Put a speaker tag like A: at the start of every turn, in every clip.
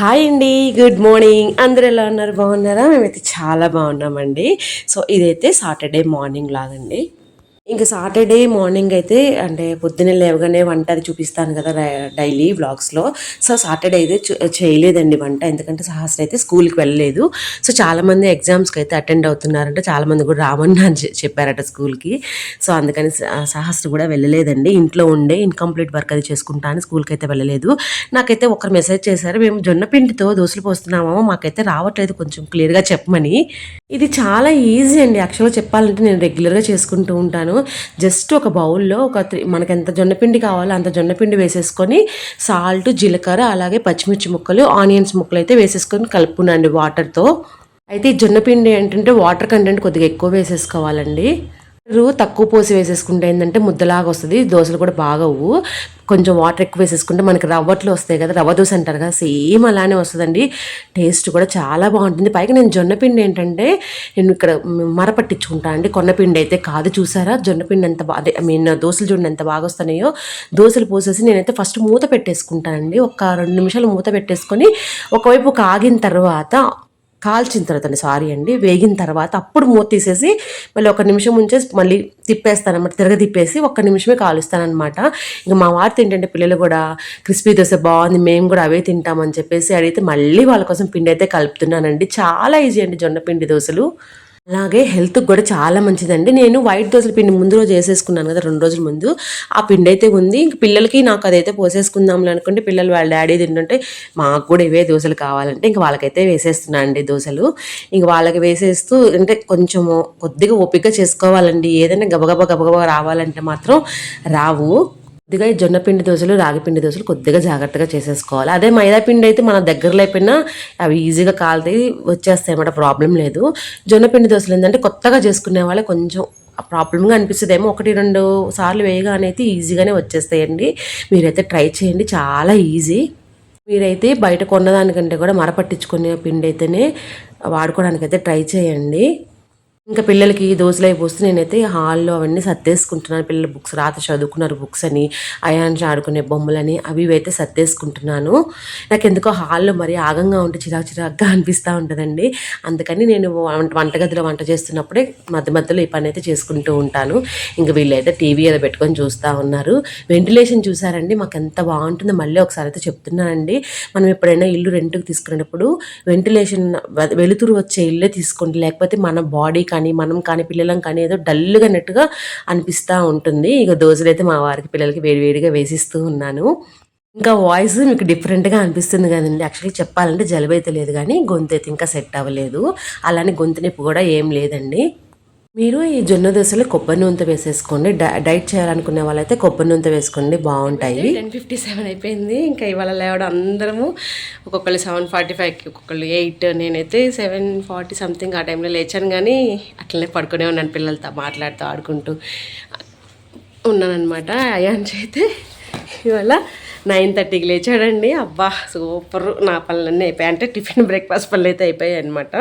A: Hi అండి good morning. అందరు ఎలా ఉన్నారు? బాగున్నారా? మేమైతే చాలా బాగున్నామండి. సో ఇదైతే సాటర్డే మార్నింగ్ లాగండి. ఇంకా సాటర్డే మార్నింగ్ అయితే అంటే పొద్దున్నే లేవగానే వంట అది చూపిస్తాను కదా డైలీ వ్లాగ్స్లో సో సాటర్డే అయితే చేయలేదండి వంట. ఎందుకంటే సహస్ర అయితే స్కూల్కి వెళ్ళలేదు. సో చాలామంది ఎగ్జామ్స్కి అయితే అటెండ్ అవుతున్నారంటే. చాలామంది కూడా రామన్నా అని చెప్పారట స్కూల్కి సో అందుకని సహస్ర కూడా వెళ్ళలేదండి. ఇంట్లో ఉండే ఇన్కంప్లీట్ వర్క్ అది చేసుకుంటాను స్కూల్కి అయితే వెళ్ళలేదు. నాకైతే ఒకరు మెసేజ్ చేశారు మేము జొన్న పిండితో దోశలు పోస్తున్నామో. మాకైతే రావట్లేదు కొంచెం క్లియర్గా చెప్పమని. ఇది చాలా ఈజీ అండి. యాక్చువల్గా చెప్పాలంటే నేను రెగ్యులర్గా చేసుకుంటూ ఉంటాను. జస్ట్ ఒక బౌల్లో ఒక త్రీ మనకి ఎంత జొన్నపిండి కావాలో అంత జొన్నపిండి వేసేసుకొని సాల్ట్ జీలకర్ర అలాగే పచ్చిమిర్చి ముక్కలు ఆనియన్స్ ముక్కలు అయితే వేసేసుకొని కలుపునండి వాటర్తో అయితే ఈ జొన్నపిండి ఏంటంటే వాటర్ కంటెంట్ కొద్దిగా ఎక్కువ వేసేసుకోవాలండి. వాటరు తక్కువ పోసి వేసేసుకుంటే ఏంటంటే ముద్దలాగా వస్తుంది దోశలు కూడా బాగవు కొంచెం వాటర్ ఎక్కువ వేసేసుకుంటే మనకి రవ్వట్లు వస్తాయి కదా రవ్వ దోశ అంటారు కదా సేమ్ అలానే వస్తుందండి. టేస్ట్ కూడా చాలా బాగుంటుంది. పైగా నేను జొన్నపిండి ఏంటంటే నేను ఇక్కడ మరపట్టించుకుంటాను అండి. కొన్నపిండి అయితే కాదు చూసారా? జొన్నపిండి ఎంత బాగా ఐ మీన్ దోశలు చూడండి ఎంత బాగా వస్తున్నాయో దోశలు పోసేసి నేనైతే ఫస్ట్ మూత పెట్టేసుకుంటానండి ఒక రెండు నిమిషాలు మూత పెట్టేసుకొని ఒకవైపు కాగిన తర్వాత కాల్చిన తర్వాత సారీ అండి వేగిన తర్వాత అప్పుడు మూత తీసేసి మళ్ళీ ఒక నిమిషం ఉంచేసి మళ్ళీ తిప్పేస్తాను అనమాట తిరగ తిప్పేసి ఒక్క నిమిషమే కాలుస్తానమాట ఇంకా మా వారు తింటుంటే పిల్లలు కూడా క్రిస్పీ దోశ బాగుంది మేము కూడా అవే తింటామని చెప్పేసి అడిగితే మళ్ళీ వాళ్ళ కోసం పిండి అయితే కలుపుతున్నానండి. చాలా ఈజీ అండి జొన్న పిండి దోశలు. అలాగే హెల్త్కి కూడా చాలా మంచిదండి. నేను వైట్ దోశల పిండి ముందు రోజు వేసేసుకున్నాను కదా రెండు రోజుల ముందు. ఆ పిండి అయితే ఉంది. ఇంక పిల్లలకి నాకు అదైతే పోసేసుకుందాంలే అనుకుంటే పిల్లలు వాళ్ళ డాడీ తింటుంటే మాకు కూడా ఇవే దోశలు కావాలంటే ఇంక వాళ్ళకైతే వేసేస్తున్నాను అండి దోశలు ఇంక వాళ్ళకి వేసేస్తూ అంటే కొంచెము కొద్దిగా ఓపిక చేసుకోవాలండి. ఏదైనా గబగబా గబగబా రావాలంటే మాత్రం రావు. కొద్దిగా ఈ జొన్న పిండి దోశలు రాగి పిండి దోశలు కొద్దిగా జాగ్రత్తగా చేసేసుకోవాలి. అదే మైదా పిండి అయితే మన దగ్గరలో అయిపోయినా అవి ఈజీగా కాలుతాయి వచ్చేస్తాయి అన్నమాట ప్రాబ్లం లేదు. జొన్న పిండి దోశలు ఏంటంటే కొత్తగా చేసుకునే వాళ్ళే కొంచెం ప్రాబ్లమ్గా అనిపిస్తుంది ఏమో ఒకటి రెండు సార్లు వేయగానే అయితే ఈజీగానే వచ్చేస్తాయండి. మీరైతే ట్రై చేయండి చాలా ఈజీ. మీరైతే బయట కొన్నదానికంటే కూడా మరపట్టించుకునే పిండి అయితేనే వాడుకోవడానికైతే అయితే ట్రై చేయండి. ఇంకా పిల్లలకి దోశలు అయిపోతే నేనైతే హాల్లో అవన్నీ సర్దేసుకుంటున్నాను. పిల్లల బుక్స్ రాత చదువుకున్నారు బుక్స్ అని అయాన్స్ ఆడుకునే బొమ్మలని అవి అయితే సర్దేసుకుంటున్నాను. నాకు ఎందుకో హాల్లో మరి ఆగంగా ఉంటే చిరాకు చిరాకుగా అనిపిస్తూ ఉంటుందండి. అందుకని నేను వంట వంటగదిలో వంట చేస్తున్నప్పుడే మధ్య మధ్యలో ఈ పని అయితే చేసుకుంటూ ఉంటాను. ఇంకా వీళ్ళైతే టీవీ ఏదో పెట్టుకొని చూస్తూ ఉన్నారు. వెంటిలేషన్ చూసారండి మాకు ఎంత బాగుంటుందో మళ్ళీ ఒకసారి అయితే చెప్తున్నానండి. మనం ఎప్పుడైనా ఇల్లు రెంట్కి తీసుకునేటప్పుడు వెంటిలేషన్ వెలుతురు వచ్చే ఇల్లే తీసుకోండి. లేకపోతే మన బాడీ కానీ మనం కానీ పిల్లలం కానీ ఏదో డల్గా అన్నట్టుగా అనిపిస్తూ ఉంటుంది. ఇక దోశలు అయితే మా వారికి పిల్లలకి వేడివేడిగా వేసిస్తూ ఉన్నాను. ఇంకా వాయిస్ మీకు డిఫరెంట్గా అనిపిస్తుంది కదండి. యాక్చువల్లీ చెప్పాలంటే జలుబు అయితే లేదు కానీ గొంతు అయితే ఇంకా సెట్ అవ్వలేదు. అలానే గొంతు నొప్పి కూడా ఏం లేదండి. మీరు ఈ జొన్న దోశలు కొబ్బరి నూనె వేసేసుకోండి. డై- డైట్ చేయాలనుకునే వాళ్ళైతే కొబ్బరి నూనె వేసుకోండి. బాగుంటాయి. టెన్ ఫిఫ్టీ సెవెన్ అయిపోయింది. ఇంకా ఇవాళ లేవడం అందరము ఒక్కొక్కళ్ళు సెవెన్ ఫార్టీ ఫైవ్కి ఒక్కొక్కళ్ళు ఎయిట్ నేనైతే సెవెన్ ఫార్టీ సంథింగ్ ఆ టైంలో లేచాను కానీ అట్లనే పడుకునే ఉన్నాను పిల్లలతో మాట్లాడుతూ ఆడుకుంటూ ఉన్నానమాట అయాన్స్ అయితే ఇవాళ నైన్ థర్టీకి లేచాడండి. అబ్బా సూపర్. నా పనులన్నీ అయిపోయాయి. అంటే టిఫిన్ బ్రేక్ఫాస్ట్ పనులు అయితే అయిపోయాయి అనమాట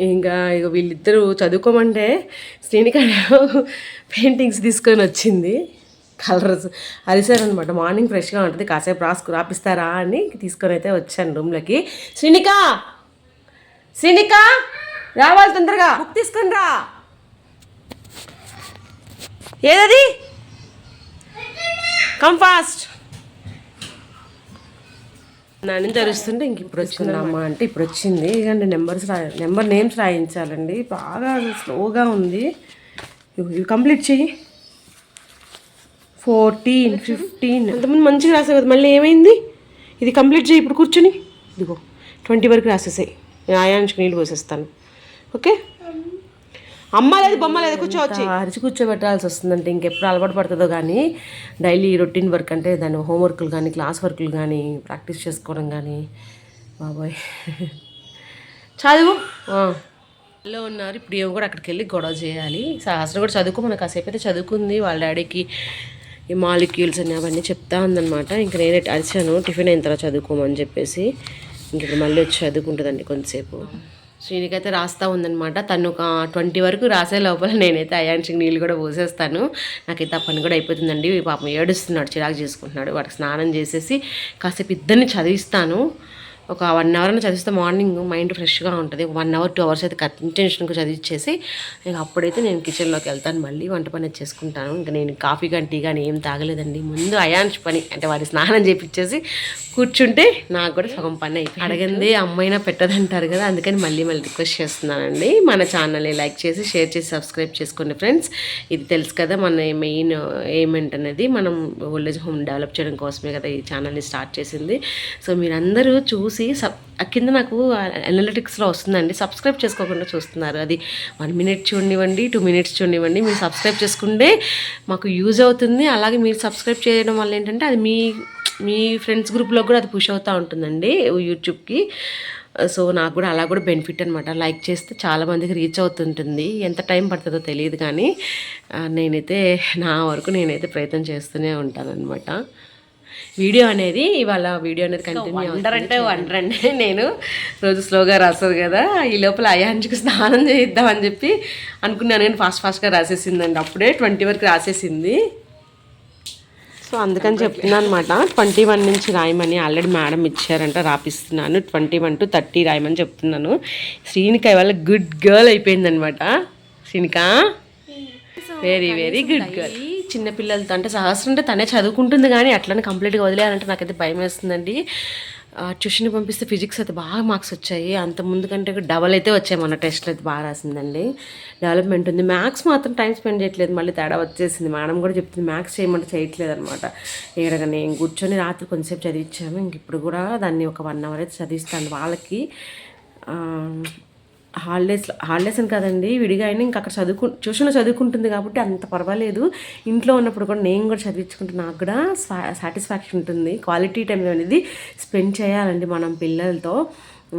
A: ఇంకా ఇక వీళ్ళిద్దరూ చదువుకోమంటే శ్రీనికాడ పెయింటింగ్స్ తీసుకొని వచ్చింది. కలర్స్ అరిసారనమాట మార్నింగ్ ఫ్రెష్గా ఉంటుంది. కాసేపు రాసుకు రాపిస్తారా అని తీసుకొని అయితే వచ్చాను రూమ్లోకి శ్రీనిక! శ్రీనిక! రావాలి తొందరగా. బుక్ తీసుకొని రా. ఏదది? Come fast. నన్ను తెరుస్తుంటే ఇంక ఇప్పుడు వచ్చింది అంటే ఇప్పుడు వచ్చింది. ఇకండి నెంబర్స్ రా నెంబర్ నేమ్స్ రాయించాలండి. బాగా స్లోగా ఉంది. ఇవి ఇవి కంప్లీట్ చెయ్యి. Fourteen fifteen. అంతమంది మంచిగా రాసావు కదా మళ్ళీ ఏమైంది? ఇది కంప్లీట్ చేయి ఇప్పుడు కూర్చొని. ఇదిగో ట్వంటీ వరకు రాసేసాయి. నేను ఆయానికి నీళ్ళు పోసేస్తాను. ఓకే? అమ్మ లేదు బొమ్మ లేదు కూర్చోవచ్చు. అరిచి కూర్చోబెట్టాల్సి వస్తుందంటే ఇంకెప్పుడు అలవాటు పడుతుందో కానీ డైలీ రొటీన్ వర్క్ అంటే దాని హోంవర్క్లు కానీ క్లాస్ వర్క్లు కానీ ప్రాక్టీస్ చేసుకోవడం కానీ బాబోయ్. చదువు. లో ఉన్నారు. ఇప్పుడు ఏమో కూడా అక్కడికి వెళ్ళి గొడవ చేయాలి. సహస్ర కూడా చదువుకోమని కాసేపు అయితే చదువుకుంది. వాళ్ళ డాడీకి ఈ మాలిక్యూల్స్ అని అవన్నీ చెప్తా ఉందన్నమాట. ఇంక నేనే అరిచాను. టిఫిన్ అయిన తర్వాత చదువుకోమని చెప్పేసి. ఇంక ఇప్పుడు మళ్ళీ వచ్చి చదువుకుంటుందండి కొంతసేపు. శ్రీనికైతే రాస్తా ఉందనమాట తను ఒక ట్వంటీ వరకు రాసే లోపల నేనైతే అయాన్షికి నీళ్ళు కూడా పోసేస్తాను. నాకైతే ఆ పని కూడా అయిపోతుందండి. పాపం ఏడుస్తున్నాడు చిరాకు చేసుకుంటున్నాడు. వాడికి స్నానం చేసేసి కాసేపు ఇద్దరిని చదివిస్తాను. ఒక వన్ అవర్ అయినా చదివిస్తే మార్నింగ్ మైండ్ ఫ్రెష్గా ఉంటుంది. వన్ అవర్ టూ అవర్స్ అయితే కంటెన్షన్గా చదివిచ్చేసి ఇక అప్పుడైతే నేను కిచెన్లోకి వెళ్తాను. మళ్ళీ వంట పని చేసుకుంటాను. ఇంకా నేను కాఫీ కానీ టీ కానీ ఏం తాగలేదండి. ముందు అయాన్స్ పని అంటే వారి స్నానం చేపించేసి కూర్చుంటే నాకు కూడా సగం పని అయిపోయింది. అడగంది అమ్మైనా పెట్టదంటారు కదా అందుకని మళ్ళీ మళ్ళీ రిక్వెస్ట్ చేస్తున్నానండి. మన ఛానల్ని లైక్ చేసి షేర్ చేసి సబ్స్క్రైబ్ చేసుకోండి ఫ్రెండ్స్ ఇది తెలుసు కదా మన మెయిన్ ఏమెంట్ అనేది మనం ఓల్డేజ్ హోమ్ డెవలప్ చేయడం కోసమే కదా ఈ ఛానల్ని స్టార్ట్ చేసింది. సో మీరందరూ చూసి సబ్ ఆ కింద నాకు అనలిటిక్స్లో వస్తుందండి. సబ్స్క్రైబ్ చేసుకోకుండా చూస్తున్నారు. అది వన్ మినిట్ చూడనివ్వండి టూ మినిట్స్ చూడనివ్వండి. మీరు సబ్స్క్రైబ్ చేసుకుంటే మాకు యూజ్ అవుతుంది. అలాగే మీరు సబ్స్క్రైబ్ చేయడం వల్ల ఏంటంటే అది మీ మీ ఫ్రెండ్స్ గ్రూప్లో కూడా అది పుష్ అవుతూ ఉంటుందండి యూట్యూబ్కి సో నాకు కూడా అలా కూడా బెనిఫిట్ అనమాట లైక్ చేస్తే చాలామందికి రీచ్ అవుతుంటుంది. ఎంత టైం పడుతుందో తెలియదు కానీ నేనైతే నా వరకు నేనైతే ప్రయత్నం చేస్తూనే ఉంటానన్నమాట. వీడియో అనేది ఇవాళ వీడియో అనేది కంటిన్యూ వండర్ అంటే వండర్ అంటే నేను రోజు స్లోగా రాస్తుంది కదా ఈ లోపల అయాంచుకు స్నానం చేయిద్దామని చెప్పి అనుకున్నాను. నేను ఫాస్ట్ ఫాస్ట్గా రాసేసిందండి. అప్పుడే ట్వంటీ వరకు రాసేసింది. సో అందుకని చెప్తున్నాను అనమాట ట్వంటీ వన్ నుంచి రాయమని ఆల్రెడీ మేడం ఇచ్చారంట రాపిస్తున్నాను. ట్వంటీ వన్ టు థర్టీ రాయమని చెప్తున్నాను. శ్రీనిక ఇవాళ గుడ్ గర్ల్ అయిపోయిందనమాట Srinika? Very very good girl చిన్నపిల్లలతో అంటే సహస్రం అంటే తనే చదువుకుంటుంది కానీ అట్లనే కంప్లీట్గా వదిలేయాలంటే నాకైతే భయం వేస్తుందండి. ట్యూషన్ పంపిస్తే ఫిజిక్స్ అయితే బాగా మార్క్స్ వచ్చాయి. అంత ముందు కంటే డబల్ అయితే వచ్చాయి మన టెస్ట్లో అయితే బాగా రాసిందండి. డెవలప్మెంట్ ఉంది. మ్యాథ్స్ మాత్రం టైం స్పెండ్ చేయట్లేదు. మళ్ళీ తేడా వచ్చేసింది. మేడం కూడా చెప్తుంది మ్యాథ్స్ చేయమంటే చేయట్లేదు అనమాట ఇక్కడ నేను కూర్చొని రాత్రి కొంతసేపు చదివించాను ఇంక ఇప్పుడు కూడా దాన్ని ఒక వన్ అవర్ అయితే చదివిస్తాను వాళ్ళకి. హాలిడేస్ హాలిడేస్ అని కాదండి విడిగా అయినా ఇంకా అక్కడ చదువుకు ట్యూషన్లో చదువుకుంటుంది కాబట్టి అంత పర్వాలేదు. ఇంట్లో ఉన్నప్పుడు కూడా నేను కూడా చదివించుకుంటే నాకు కూడా సాటిస్ఫాక్షన్ ఉంటుంది. క్వాలిటీ టైం అనేది స్పెండ్ చేయాలండి మనం పిల్లలతో.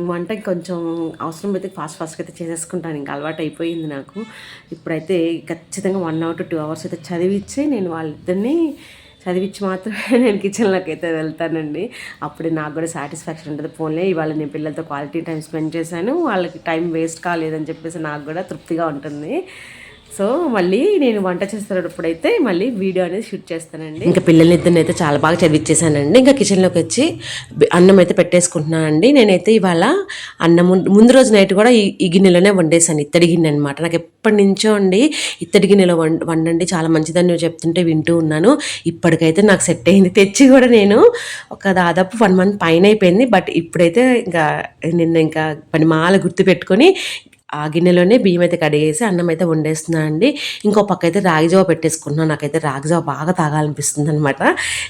A: వంట కొంచెం అవసరం అయితే ఫాస్ట్ ఫాస్ట్గా అయితే చేసేసుకుంటాను ఇంకా అలవాటు అయిపోయింది నాకు. ఇప్పుడైతే ఖచ్చితంగా one hour to two hours అయితే చదివించి నేను వాళ్ళిద్దరినీ చదివించి మాత్రమే నేను కిచెన్లోకి అయితే వెళ్తానండి. అప్పుడు నాకు కూడా సాటిస్ఫాక్షన్ ఉంటుంది. ఫోన్లే ఇవాళ నేను పిల్లలతో క్వాలిటీ టైం స్పెండ్ చేశాను. వాళ్ళకి టైం వేస్ట్ కాలేదని చెప్పేసి నాకు కూడా తృప్తిగా ఉంటుంది. సో మళ్ళీ నేను వంట చేస్తున్నప్పుడు అయితే మళ్ళీ వీడియో అనేది షూట్ చేస్తానండి. ఇంకా పిల్లల్ని ఇద్దరిని అయితే చాలా బాగా చదివించేసానండి ఇంకా కిచెన్లోకి వచ్చి అన్నం అయితే పెట్టేసుకుంటున్నానండి నేనైతే ఇవాళ అన్నం ముందు- రోజు నైట్ కూడా ఈ గిన్నెలోనే వండేసాను ఇత్తడి గిన్నె అనమాట నాకు ఎప్పటి నుంచో అండి ఇత్తడి గిన్నెలో వండండి చాలా మంచిదని నువ్వు చెప్తుంటే వింటూ ఉన్నాను. ఇప్పటికైతే నాకు సెట్ అయింది. తెచ్చి కూడా నేను ఒక దాదాపు వన్ మంత్ పైన అయిపోయింది. బట్ ఇప్పుడైతే ఇంకా నిన్న ఇంకా పని మాల గుర్తు పెట్టుకొని ఆ గిన్నెలోనే బియ్యం అయితే కడిగేసి అన్నం అయితే వండేస్తున్నాను అండి. ఇంకో పక్క అయితే రాగి జావ పెట్టేసుకున్నాను నాకైతే రాగి జావ బాగా తాగాలనిపిస్తుంది అనమాట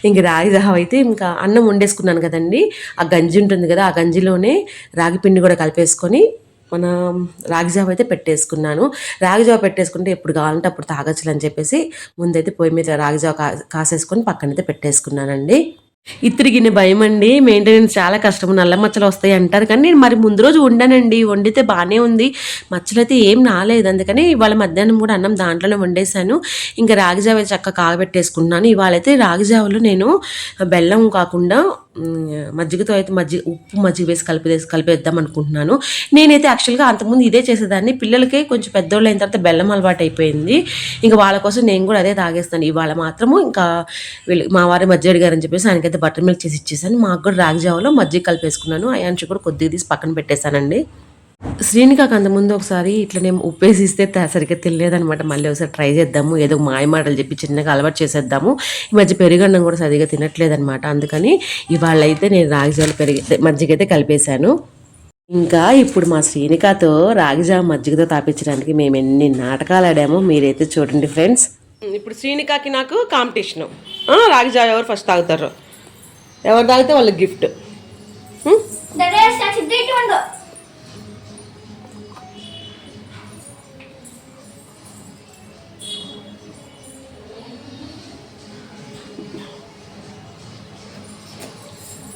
A: ఇంక రాగి జావ అయితే ఇంకా అన్నం వండేసుకున్నాను కదండి. ఆ గంజి ఉంటుంది కదా ఆ గంజిలోనే రాగి పిండి కూడా కలిపేసుకొని మన రాగి జావ అయితే పెట్టేసుకున్నాను. రాగి జావ పెట్టేసుకుంటే ఎప్పుడు కావాలంటే అప్పుడు తాగచ్చులని చెప్పేసి ముందైతే పొయ్యి మీద రాగి జావ కా కాసేసుకొని పక్కనైతే పెట్టేసుకున్నానండి. ఇత్తిరిగిన భయం అండి మెయింటెనెన్స్ చాలా కష్టం నల్ల మచ్చలు వస్తాయి అంటారు. కానీ నేను మరి ముందు రోజు వండానండి. వండితే బాగానే ఉంది. మచ్చలు అయితే ఏం రాలేదు అందుకని ఇవాళ మధ్యాహ్నం కూడా అన్నం దాంట్లోనే వండేసాను ఇంకా రాగిజావ చక్క కాగబెట్టేసుకున్నాను. ఇవాళ అయితే రాగిజావలో నేను బెల్లం కాకుండా మజ్జిగతో అయితే మజ్జిగ ఉప్పు మజ్జిగ వేసి కలిపి కలిపేద్దాం అనుకుంటున్నాను. నేనైతే యాక్చువల్గా అంతకుముందు ఇదే చేసేదాన్ని. పిల్లలకి కొంచెం పెద్దోళ్ళు అయిన తర్వాత బెల్లం అలవాటు అయిపోయింది. ఇంకా వాళ్ళ కోసం నేను కూడా అదే తాగేస్తాను. ఇవాళ మాత్రము ఇంకా వీళ్ళు మా వారి మధ్యగారు అని చెప్పేసి ఆయనకైతే బటర్ మిల్క్ చేసి ఇచ్చేసాను. మాకు కూడా రాగి జావలో మజ్జిగ కలిపేసుకున్నాను. అయాన్షి కూడా కొద్దిగా తీసి పక్కన పెట్టేశానండి. శ్రీనికాకు అంతకుముందు ఒకసారి ఇట్లనే ఉప్పేసి ఇస్తే సరిగ్గా తెలియదనమాట మళ్ళీ ఒకసారి ట్రై చేద్దాము ఏదో మాయ మాటలు చెప్పి చిన్నగా అలవాటు చేసేద్దాము. ఈ మధ్య పెరుగన్నం కూడా సరిగ్గా తినట్లేదనమాట అందుకని ఇవాళ అయితే నేను రాగిజాలు పెరిగి మజ్జిగ అయితే కలిపేశాను. ఇంకా ఇప్పుడు మా శ్రీనికాతో రాగిజావ మజ్జిగతో తాపించడానికి మేము ఎన్ని నాటకాలు ఆడామో మీరైతే చూడండి ఫ్రెండ్స్. ఇప్పుడు శ్రీనికాకి నాకు కాంపిటీషను. రాగిజావ ఎవరు ఫస్ట్ తాగుతారు? ఎవరు తాగితే వాళ్ళకి గిఫ్ట్?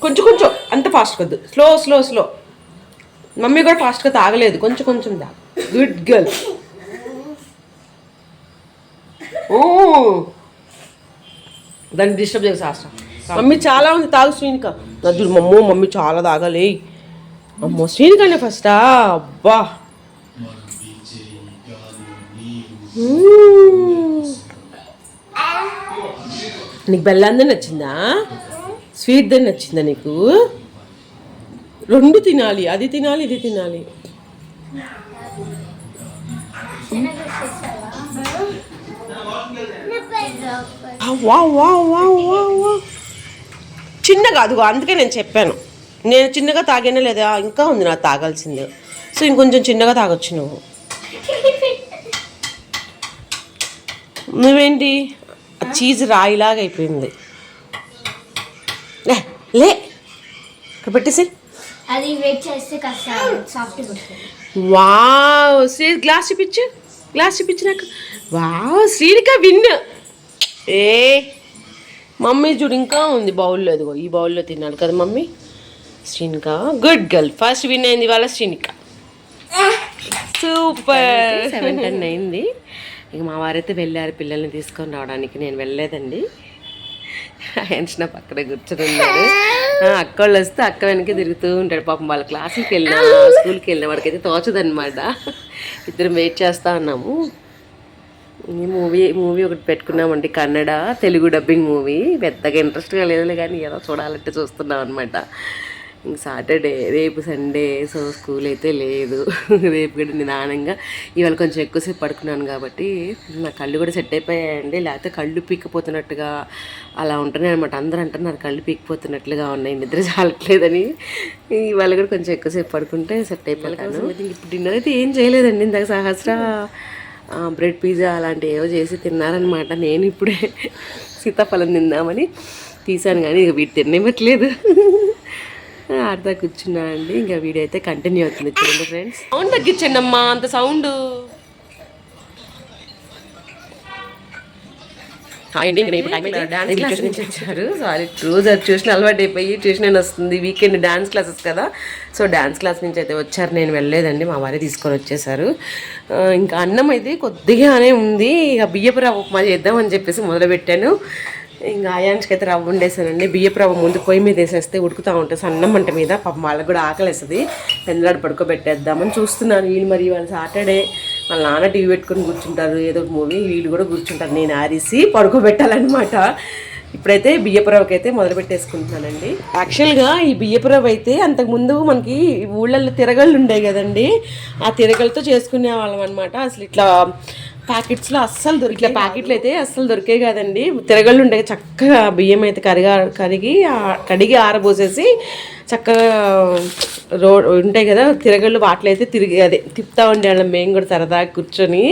A: కొంచెం కొంచెం. అంత ఫాస్ట్ కొద్దు స్లో స్లో స్లో మమ్మీ కూడా ఫాస్ట్గా తాగలేదు. కొంచెం కొంచెం దా గుడ్ గర్ల్ ఓ. దాన్ని డిస్టర్బ్ చేసి శాస్త్రం. మమ్మీ చాలా ఉంది. తాగు శ్రీనిక. నద్దులు మమ్మో మమ్మీ చాలా తాగాలి. అమ్మో శ్రీనికనే ఫస్టా అబ్బా. మ్మ్. నీకు బెల్లందే నచ్చిందా? స్వీట్ దే నచ్చిందా నీకు? రెండు తినాలి అది తినాలి ఇది తినాలి. వావ్ వావ్ వావ్ వావ్ చిన్నగా అదిగో అందుకే నేను చెప్పాను. నేను చిన్నగా తాగానే లేదా? ఇంకా ఉంది నాకు తాగాల్సింది. సో ఇంకొంచెం చిన్నగా తాగొచ్చు నువ్వు. నువ్వేంటి? ఆ చీజ్ రాయిలాగా అయిపోయింది. లే లే. ఇక్కడ పెట్టేసి.
B: అది వెయిట్ చేస్తే కాస్త సాఫ్ట్
A: వావ్ శ్రీ గ్లాస్ చూపించు. గ్లాస్ చూపించు నాకు వావ్ శ్రీనిక విన్. ఏ మమ్మీ చూడు ఇంకా ఉంది బౌల్లో అదిగో ఈ బౌల్లో తిన్నాడు కదా mummy. Srinika good girl first win అయింది వాళ్ళ శ్రీనిక. సూపర్ సెవెన్ టెన్ అయింది. ఇక మా వారైతే వెళ్ళారు పిల్లల్ని తీసుకొని రావడానికి. నేను వెళ్ళలేదండి. ఆయన పక్కన కూర్చొని ఉన్నారు ఆ, అక్క వాళ్ళు వస్తే అక్క వెనక తిరుగుతూ ఉంటాడు. పాపం వాళ్ళ క్లాసులకి వెళ్ళినా స్కూల్కి వెళ్ళిన వాడికైతే తోచదనమాట ఇద్దరం వెయిట్ చేస్తా ఉన్నాము. ఈ మూవీ మూవీ ఒకటి పెట్టుకున్నామండి. Kannada Telugu dubbing movie. పెద్దగా ఇంట్రెస్ట్గా లేదులే కానీ ఏదో చూడాలంటే చూస్తున్నాం అనమాట ఇంక సాటర్డే రేపు సండే సో స్కూల్ అయితే లేదు. రేపు కూడా నిదానంగా ఇవాళ కొంచెం ఎక్కువసేపు పడుకున్నాను కాబట్టి నా కళ్ళు కూడా సెట్ అయిపోయాయండి. లేకపోతే కళ్ళు పీక్కపోతున్నట్టుగా అలా ఉంటున్నాయి అనమాట అందరూ అంటున్నారు కళ్ళు పీక్కపోతున్నట్లుగా ఉన్నాయి నిద్ర చాలట్లేదని. ఇవాళ కూడా కొంచెం ఎక్కువసేపు పడుకుంటే సెట్ అయిపోయాను ఇప్పుడు డిన్నర్ అయితే ఏం చేయలేదండి ఇందాక సహస్ర బ్రెడ్ పిజ్జా అలాంటివి ఏవో చేసి తిన్నారనమాట నేను ఇప్పుడే సీతాఫలం తిందామని తీసాను కానీ ఇక వీటి తిననివ్వట్లేదు. ఆడతా కూర్చున్నా అండి. ఇంకా వీడియో అయితే కంటిన్యూ అవుతుంది చూడండి ఫ్రెండ్స్ సౌండ్ తగ్గించండి అమ్మా అంత సౌండ్ డాన్స్ క్లాస్ నుంచి వచ్చారు. సారీ రోజు అది ట్యూషన్ అలవాటు అయిపోయి ట్యూషన్ వస్తుంది. వీకెండ్ డాన్స్ క్లాసెస్ కదా. సో డాన్స్ క్లాస్ నుంచి అయితే వచ్చారు. నేను వెళ్ళలేదండి మా వారే తీసుకొని వచ్చేసారు. ఇంకా అన్నం అయితే కొద్దిగానే ఉంది. ఇక బియ్యపు రవ్వ ఉప్మా చేద్దామని చెప్పేసి మొదలుపెట్టాను. ఇంకా అయాన్స్కి అయితే రవ్వ వండేసానండి. బియ్యపు రవ్వ ముందు పొయ్యి మీద వేసేస్తే ఉడుకుతూ ఉంటుంది. సన్నం మంట మీద పాపం వాళ్ళకి కూడా ఆకలేస్తుంది. పెందలాడు పడుకోబెట్టేద్దామని చూస్తున్నాను వీళ్ళు మరి వాళ్ళు సాటర్డే. వాళ్ళ నాన్న టీవీ పెట్టుకొని కూర్చుంటారు. ఏదో ఒక మూవీ. వీళ్ళు కూడా కూర్చుంటారు. నేను ఆరిసి పడుకోబెట్టాలన్నమాట. ఇప్పుడైతే బియ్యపురవకి అయితే మొదలు పెట్టేసుకుంటున్నానండి. యాక్చువల్గా ఈ బియ్యపు రవ్వ అయితే అంతకుముందు మనకి ఊళ్ళల్లో తిరగళ్ళు ఉండేవి కదండి. ఆ తిరగలతో చేసుకునే వాళ్ళం అనమాట అసలు ఇట్లా ప్యాకెట్స్లో అస్సలు దొరికి ఇట్లా ప్యాకెట్లు అయితే అస్సలు దొరికే కాదండి. తిరగళ్ళు ఉండే చక్కగా బియ్యం అయితే కరిగా కరిగి కడిగి ఆరబోసేసి చక్కగా రోడ్ ఉంటాయి కదా తిరగళ్ళు వాటిలో అయితే తిరిగి అదే తిప్పుతా ఉండేవాళ్ళం మేము కూడా సరదాగా కూర్చొని.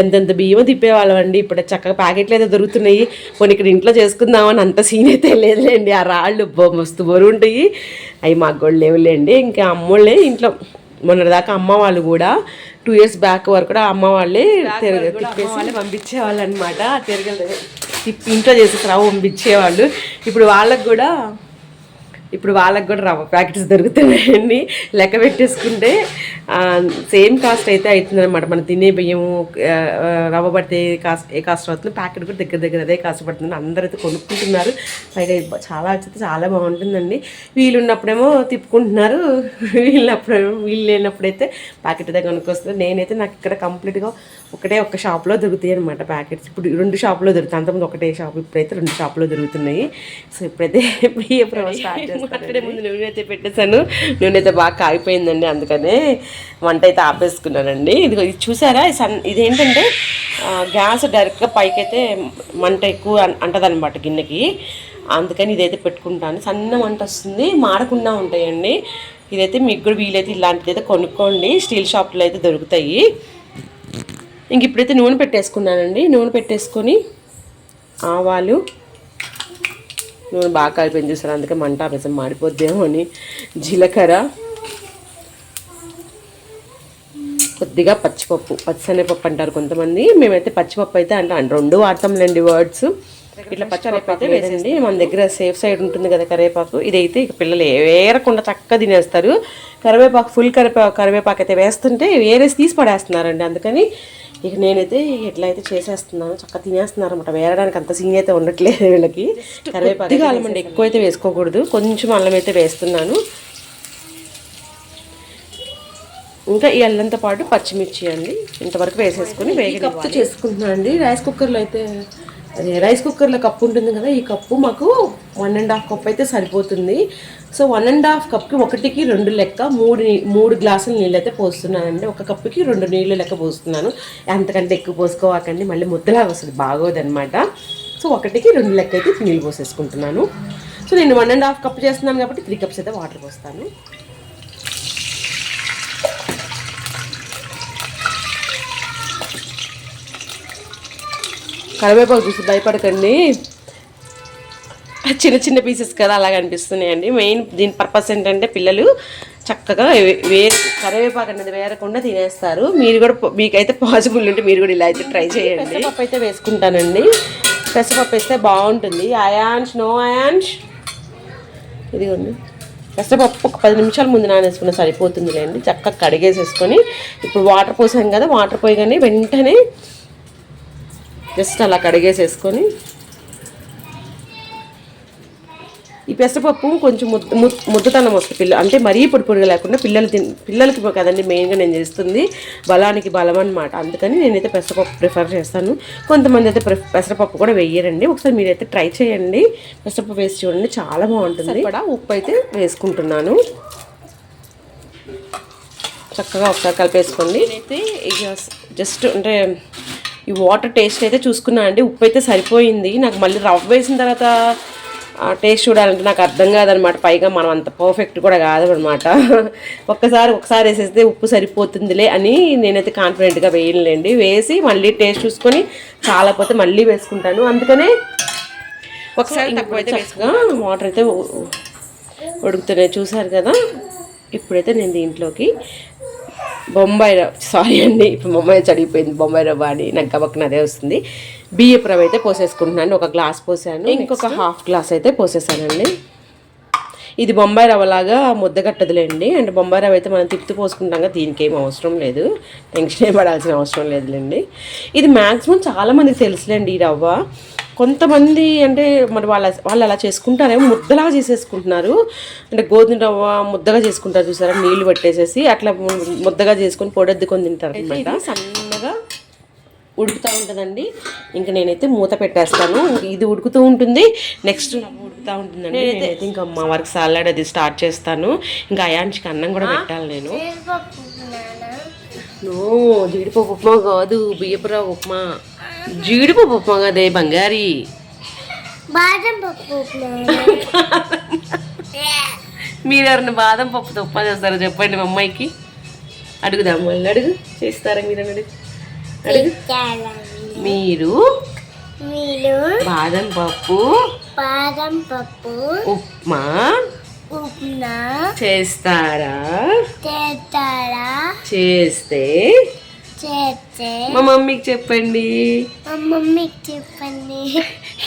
A: ఎంతెంత బియ్యం తిప్పేవాళ్ళం అండి. ఇప్పుడు చక్కగా ప్యాకెట్లు అయితే దొరుకుతున్నాయి. కొన్ని ఇక్కడ ఇంట్లో చేసుకుందామని అంత సీన్ అయితే లేదులేండి. ఆ రాళ్ళు మస్తు బరువు ఉంటాయి. అవి మాకు కూడా లేవులేండి. ఇంకా అమ్మోళ్ళే ఇంట్లో మొన్నటిదాకా అమ్మ వాళ్ళు కూడా టూ ఇయర్స్ బ్యాక్ వరకు కూడా అమ్మ వాళ్ళే తిరగ తిప్పేసి పంపించేవాళ్ళు అనమాట తిరగలు తిప్పి ఇంట్లో చేసి రవ్వ పంపించేవాళ్ళు. ఇప్పుడు వాళ్ళకు కూడా ఇప్పుడు వాళ్ళకి కూడా రవ్వ ప్యాకెట్స్ దొరుకుతున్నాయండి. లెక్క పెట్టేసుకుంటే సేమ్ కాస్ట్ అయితే అవుతుందన్నమాట మనం తినే బియ్యం రవ్వ పడితే ఏ కాస్ట్ ఏ కాస్ట్ అవుతుంది ప్యాకెట్ కూడా దగ్గర దగ్గర అదే కాస్ట్ పడుతుంది. అందరైతే కొనుక్కుంటున్నారు. పైగా చాలా అయితే చాలా బాగుంటుందండి. వీళ్ళు ఉన్నప్పుడేమో తిప్పుకుంటున్నారు. వీళ్ళప్పుడేమో వీళ్ళు లేనప్పుడైతే ప్యాకెట్ దగ్గర కొనుక్కొస్తుంది నేనైతే నాకు ఇక్కడ కంప్లీట్గా ఒకటే ఒక షాప్లో దొరుకుతాయి అనమాట ప్యాకెట్స్. ఇప్పుడు రెండు షాప్లో దొరుకుతాయి. అంతకుముందు ఒకటే షాప్ ఇప్పుడైతే రెండు షాప్లో దొరుకుతున్నాయి. సో ఇప్పుడైతే బియ్య స్టార్ట్ చేస్తాను ముందు నూనె అయితే పెట్టేశాను. నూనె అయితే బాగా కాగిపోయిందండి అందుకనే వంట అయితే ఆపేసుకున్నానండి. ఇది ఇది చూసారా? సన్ ఇదేంటంటే గ్యాస్ డైరెక్ట్గా పైకి అయితే మంట ఎక్కువ అంటది అనమాట గిన్నెకి. అందుకని ఇదైతే పెట్టుకుంటాను. సన్న మంట వస్తుంది మాడకుండా ఉంటాయండి. ఇదైతే మీకు కూడా వీలైతే ఇలాంటిది అయితే కొనుక్కోండి. స్టీల్ షాప్లో అయితే దొరుకుతాయి. ఇంక ఇప్పుడైతే నూనె పెట్టేసుకున్నానండి. నూనె పెట్టేసుకొని ఆవాలు నూనె బాగా కలిపింది చూసారు అందుకే మంట ఆపేసాం. మాడిపోద్దేమో అని. జీలకర్ర. కొద్దిగా పచ్చిపప్పు. పచ్చిశనగపప్పు అంటారు కొంతమంది. మేమైతే పచ్చిపప్పు అయితే అంటాం రెండు వాడతాంలేండి వర్డ్స్. ఇట్లా పచ్చిపప్పు అయితే వేసండి మన దగ్గర సేఫ్ సైడ్ ఉంటుంది కదా కరివేపాకు. ఇదైతే ఇక పిల్లలు వేరకుండా చక్కగా తినేస్తారు. కరివేపాకు ఫుల్ కరివేపాకు కరివేపాకు అయితే వేస్తుంటే వేరేసి తీసి పడేస్తున్నారండి. అందుకని ఇక నేనైతే ఎట్లా అయితే చేసేస్తున్నాను చక్కగా తినేస్తున్నారు అనమాట వేరడానికి అంత సీన్ అయితే ఉండట్లేదు వీళ్ళకి. కరివేపాకు అల్లం ఎక్కువ అయితే వేసుకోకూడదు. కొంచెం అల్లం అయితే వేస్తున్నాను. ఇంకా ఈ అల్లంతో పాటు పచ్చిమిర్చి అండి. ఇంతవరకు వేసేసుకుని వేగి కప్పు చేసుకుంటున్నాను అండి. రైస్ కుక్కర్లో అయితే రైస్ కుక్కర్లో కప్పు ఉంటుంది కదా ఈ కప్పు మాకు వన్ అండ్ హాఫ్ కప్ అయితే సరిపోతుంది. సో వన్ అండ్ హాఫ్ కప్కి ఒకటికి రెండు లెక్క మూడు మూడు గ్లాసుల నీళ్ళు అయితే పోస్తున్నానండి. ఒక కప్పుకి రెండు నీళ్ళు లెక్క పోస్తున్నాను. అంతకంటే ఎక్కువ పోసుకోవాకండి. మళ్ళీ ముద్దలాగా వస్తుంది బాగోదన్నమాట. సో ఒకటికి రెండు లెక్క అయితే నీళ్ళు పోసేసుకుంటున్నాను. సో నేను వన్ అండ్ హాఫ్ కప్ చేస్తున్నాను కాబట్టి త్రీ కప్స్ అయితే వాటర్ పోస్తాను. కరివేపాకు చూసి భయపడకండి. చిన్న చిన్న పీసెస్ కదా అలాగ అనిపిస్తున్నాయండి. మెయిన్ దీని పర్పస్ ఏంటంటే పిల్లలు చక్కగా వే- కరివేపాకు అనేది వేరకుండా తినేస్తారు. మీరు కూడా మీకైతే పాసిబుల్ ఉంటే మీరు కూడా ఇలా అయితే ట్రై చేయండి. పెసరపప్పు అయితే వేసుకుంటానండి. పెసరపప్పు వేస్తే బాగుంటుంది. అయాన్ష్ నో అయాన్ష్ ఇదిగోండి. పెసరపప్పు ఒక పది నిమిషాల ముందు నానేసుకున్న సరిపోతుందిలేండి. చక్కగా కడిగేసేసుకొని ఇప్పుడు వాటర్ పోసాం కదా వాటర్ పోయగానే వెంటనే జస్ట్ అలా కడిగేసేసుకొని ఈ పెసరపప్పు కొంచెం ముద్ద ముద్ద- ముద్దతనం వస్తుంది. పిల్ల అంటే మరీ పొడి పొడిగా లేకుండా పిల్లలు తిన్ పిల్లలకి కదండి మెయిన్గా నేను చేస్తుంది బలానికి బలం అనమాట అందుకని నేనైతే పెసరపప్పు ప్రిఫర్ చేస్తాను. కొంతమంది అయితే పెసరపప్పు కూడా వేయరండి. ఒకసారి మీరైతే ట్రై చేయండి. పెసరపప్పు వేసి చూడండి చాలా బాగుంటుంది. కూడా ఉప్పు అయితే వేసుకుంటున్నాను. చక్కగా ఒకసారి కలిపేసుకోండి. నేనైతే ఇక జస్ట్ అంటే ఈ వాటర్ టేస్ట్ అయితే చూసుకున్నా అండి. ఉప్పు అయితే సరిపోయింది. నాకు మళ్ళీ రవ్వ వేసిన తర్వాత ఆ టేస్ట్ చూడాలంటే నాకు అర్థం కాదనమాట. పైగా మనం అంత పర్ఫెక్ట్ కూడా కాదనమాట. ఒక్కసారి ఒకసారి వేసేస్తే ఉప్పు సరిపోతుందిలే అని నేనైతే కాన్ఫిడెంట్గా వేయలేండి వేసి మళ్ళీ టేస్ట్ చూసుకొని చాలకపోతే మళ్ళీ వేసుకుంటాను. అందుకనే ఒకసారి తక్కువ అయితే వేసుగా వాటర్ అయితే ఉడుకుతున్నాయి. చూసారు కదా? ఇప్పుడైతే నేను దీంట్లోకి బొంబాయి రవ్వ సారీ అండి ఇప్పుడు బొంబాయి చడిపోయింది బొంబాయి రవ్వ అని నాకు గబక్కన అదే వస్తుంది. బియ్యపు రవ్వ అయితే పోసేసుకుంటున్నాను. ఒక గ్లాస్ పోసాను. ఇంకొక హాఫ్ గ్లాస్ అయితే పోసేసానండి. ఇది బొంబాయి రవ్వలాగా ముద్ద కట్టదులేండి. అంటే బొంబాయి రవ్వ అయితే మనం తిప్పుతూ పోసుకుంటాం కదా దీనికి ఏం అవసరం లేదు. టెన్షన్ ఏం పడాల్సిన అవసరం లేదులేండి. ఇది మ్యాక్సిమం చాలామందికి తెలుసులేండి ఈ రవ్వ. కొంతమంది అంటే మరి వాళ్ళ వాళ్ళు అలా చేసుకుంటారేమో ముద్దలాగా చేసేసుకుంటున్నారు. అంటే గోధుమ రవ్వ ముద్దగా చేసుకుంటారు చూసారా? నీళ్ళు పట్టేసేసి అట్లా ముద్దగా చేసుకొని పొడెద్దుకొని తింటారు అనమాట సన్నగా ఉడుకుతూ ఉంటుందండి. ఇంకా నేనైతే మూత పెట్టేస్తాను. ఇంక ఇది ఉడుకుతూ ఉంటుంది. నెక్స్ట్ ఉడుకుతూ ఉంటుందండి. నేనైతే ఇంకా మా వర్క్ సాలడ్ అది స్టార్ట్ చేస్తాను. ఇంకా అయాన్షికి అన్నం కూడా పెట్టాలి నేను. నో జీడిపప్పు ఉప్మా కాదు. బియ్యపురావు ఉప్మా. జీడిపప్పు ఉప్మా కదే బంగారి.
B: బాదం పప్పు
A: మీరు ఎవరిని బాదం పప్పుతో ఉప్మా చేస్తారో చెప్పండి మా అమ్మాయికి. అడుగుదాం మళ్ళీ అడుగు. చేస్తారా మీరు అడుగు. అడుగు మీరు?
B: మీరు?
A: బాదం పప్పు.
B: బాదం పప్పు.
A: ఉప్మా.
B: ఉప్మా.
A: చేస్తారా?
B: చేస్తారా?
A: చేస్తే
B: చేస్తే
A: మా మమ్మీకి చెప్పండి.
B: మా మమ్మీకి చెప్పండి.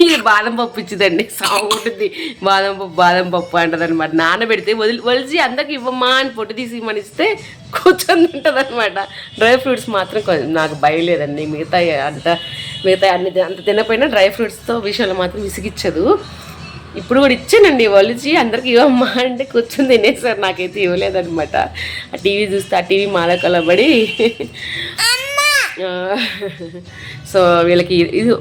A: ఇది బాదం పప్పు ఇచ్చిందండి. సాగు ఉంటుంది బాదం పప్పు బాదం పప్పు అంటది అనమాట నానబెడితే వదిలి వలిసి అందరికి ఇవ్వమ్మా అని పొట్టు తీసి ఇమ్మని ఇస్తే కూర్చొని ఉంటుంది అనమాట డ్రై ఫ్రూట్స్ మాత్రం కొంచెం నాకు భయం లేదండి. మిగతా అంత మిగతా అన్ని అంత తినపోయినా డ్రై ఫ్రూట్స్తో విషయాలు మాత్రం విసిగిచ్చదు. ఇప్పుడు కూడా ఇచ్చానండి. ఒలిచి అందరికి ఇవ్వమ్మా అంటే కూర్చొని తినేసారు. నాకైతే ఇవ్వలేదన్నమాట. ఆ టీవీ చూస్తే ఆ టీవీ మాల కలబడి ఆ, సో వీళ్ళకి ఇది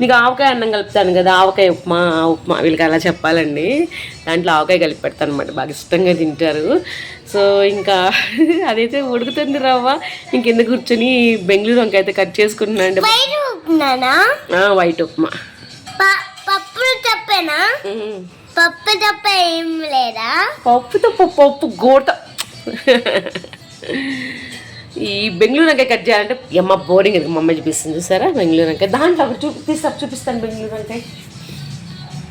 A: నీకు ఆవకాయ అన్నం కలుపుతాను కదా ఆవకాయ ఉప్మా ఆ ఉప్మా వీళ్ళకి అలా చెప్పాలండి. దాంట్లో ఆవకాయ కలిపి పెడతాను అనమాట బాగా ఇష్టంగా తింటారు. సో ఇంకా అదైతే ఉడుకుతుంది రవ్వ. ఇంకెందుకు కూర్చొని బెంగళూరు వంకాయ అయితే కట్ చేసుకుంటున్నాను వైట్ ఉప్మా.
B: పప్పు తప్పేనా
A: ఉమ్.
B: పప్పు తప్ప ఏం లేదా?
A: పప్పు పప్పు గోట ఈ బెంగళూరు వంకాయ కట్ చేయాలంటే అమ్మ బోరింగ్ మా అమ్మ చూపిస్తుంది చూసారా? బెంగళూరు వంకాయ దాంట్లో ఒకటి చూపి తీస్తా చూపిస్తాను బెంగళూరు వంకాయ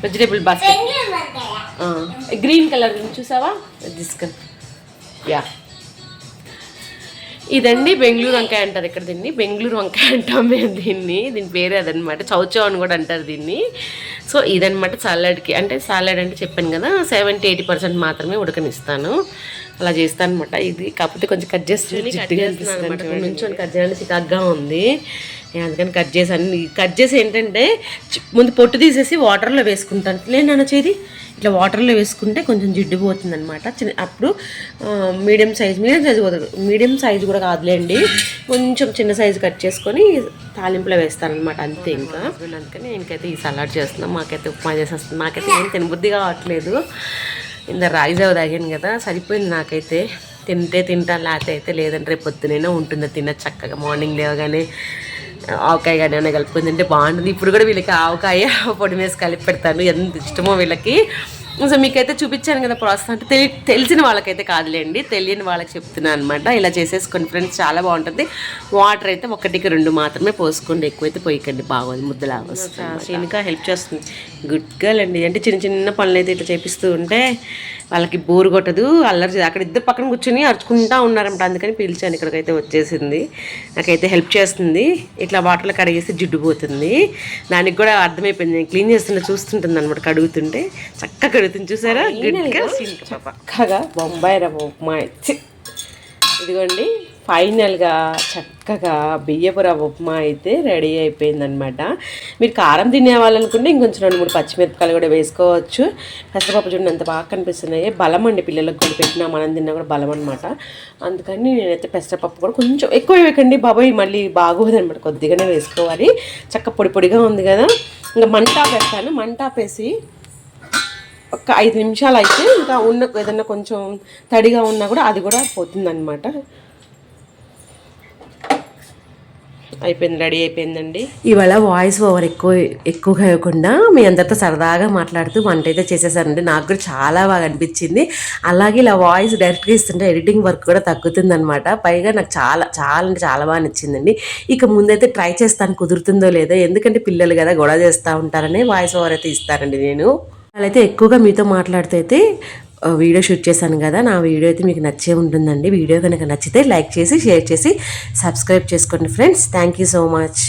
A: వెజిటేబుల్ బాస్కెట్ గ్రీన్ కలర్ చూసావా? తీసుకొని యా ఇదండి బెంగళూరు వంకాయ అంటారు. ఇక్కడ దీన్ని? బెంగళూరు వంకాయ అంటాం మేము దీన్ని. దీని పేరే అదనమాట. చౌచౌ అని కూడా అంటారు దీన్ని. సో ఇదనమాట సాలడ్కి అంటే సాలడ్ అంటే చెప్పాను కదా సెవెంటీ ఎయిటీ పర్సెంట్ మాత్రమే ఉడకనిస్తాను. అలా చేస్తాను అనమాట ఇది కాకపోతే కొంచెం కట్ అనమాట నుంచొని కట్ చేయాలని చికాగ్గా ఉంది. నేను అందుకని కట్ చేశాను. కట్ చేసి ఏంటంటే ముందు పొట్టు తీసేసి వాటర్లో వేసుకుంటాను. లేదు నాన్న చేది ఇట్లా వాటర్లో వేసుకుంటే కొంచెం జిడ్డు పోతుంది అనమాట చిన్న అప్పుడు మీడియం సైజ్ మీడియం సైజ్ పోతుంది మీడియం సైజ్ కూడా కాదులేండి. కొంచెం చిన్న సైజు కట్ చేసుకొని తాలింపులో వేస్తాను అనమాట అంతే ఇంకా. అందుకని నేనకైతే ఈ సలాడ్ చేస్తున్నాం. మాకైతే ఉప్మా చేసేస్తుంది నాకైతే ఏం తినబుద్ధి కావట్లేదు. ఇంత రాగి జావ తాగాను కదా సరిపోయింది నాకైతే. తింటే తింటా లేకపోతే అయితే లేదంటే రేపు పొద్దునైనా ఉంటుంది తిన్న చక్కగా. మార్నింగ్ లేవగానే ఆవకాయ కానీ ఏమైనా కలుపుకొని తింటే బాగుంటుంది. ఇప్పుడు కూడా వీళ్ళకి ఆవకాయ పొడి వేసి కలిపి పెడతాను. ఎంత ఇష్టమో వీళ్ళకి. సో మీకైతే చూపించాను కదా ప్రాసెస్. అంటే తెలి తెలిసిన వాళ్ళకైతే కాదులేండి. తెలియని వాళ్ళకి చెప్తున్నాను అనమాట ఇలా చేసేసుకోండి ఫ్రెండ్స్ చాలా బాగుంటుంది. వాటర్ అయితే ఒకటికి రెండు మాత్రమే పోసుకోండి. ఎక్కువైతే పోయకండి. బాగోదు. ముద్దలాగా వస్తుంది ఇంకా హెల్ప్ చేస్తుంది. గుడ్ గర్ల్ అండి. అంటే చిన్న చిన్న పనులు అయితే ఇట్లా చేపిస్తూ ఉంటే వాళ్ళకి బోరు కొట్టదు అల్లరి అక్కడ ఇద్దరు పక్కన కూర్చొని అరుచుకుంటా ఉన్నారంట అందుకని పిలిచాను. ఇక్కడికైతే వచ్చేసింది. నాకైతే హెల్ప్ చేస్తుంది. ఇట్లా వాటర్లో కడిగేసి జిడ్డు పోతుంది. దానికి కూడా అర్థమైపోయింది. నేను క్లీన్ చేస్తుంటే చూస్తుంటుంది అనమాట కడుగుతుంటే చక్కగా కడుగుతుంది చూసారా? చక్కగా బొంబాయి రవ్వ ఉప్మా. ఇదిగోండి ఫైనల్గా చక్కగా బియ్యపు రవ్వ ఉప్మా అయితే రెడీ అయిపోయిందనమాట మీరు కారం తినే వాళ్ళనుకుంటే ఇంకొంచెం రెండు మూడు పచ్చిమిరపకాయలు కూడా వేసుకోవచ్చు. పెసరపప్పు చూడండి ఎంత బాగా కనిపిస్తున్నాయి. బలం అండి పిల్లలకు కూడా పెట్టినా మనం తిన్నా కూడా బలం అనమాట అందుకని నేనైతే పెసరపప్పు కూడా కొంచెం ఎక్కువ వేయకండి బాబాయ్ మళ్ళీ బాగోదు అనమాట కొద్దిగానే వేసుకోవాలి. చక్క పొడి పొడిగా ఉంది కదా. ఇంకా మంట వేస్తాను. మంట ఆపేసి ఒక ఐదు నిమిషాలు అయితే ఇంకా ఉన్న ఏదన్నా కొంచెం తడిగా ఉన్నా కూడా అది కూడా పోతుందన్నమాట. అయిపోయింది రెడీ అయిపోయిందండి. ఇవాళ వాయిస్ ఓవర్ ఎక్కువ ఎక్కువగా ఇవ్వకుండా మీ అందరితో సరదాగా మాట్లాడుతూ వంట అయితే చేసేసానండి నాకు కూడా చాలా బాగా అనిపించింది. అలాగే ఇలా వాయిస్ డైరెక్ట్గా ఇస్తుంటే ఎడిటింగ్ వర్క్ కూడా తగ్గుతుందనమాట పైగా నాకు చాలా చాలా అంటే చాలా బాగా నచ్చిందండి. ఇక ముందైతే ట్రై చేస్తాను కుదురుతుందో లేదో. ఎందుకంటే పిల్లలు కదా గొడవ చేస్తూ ఉంటారని వాయిస్ ఓవర్ అయితే ఇస్తానండి నేను. అయితే ఎక్కువగా మీతో మాట్లాడితే అయితే వీడియో షూట్ చేశాను కదా నా వీడియో అయితే మీకు నచ్చే ఉంటుందండి. వీడియో కనుక నచ్చితే లైక్ చేసి షేర్ చేసి సబ్స్క్రైబ్ చేసుకోండి friends. Thank you so much.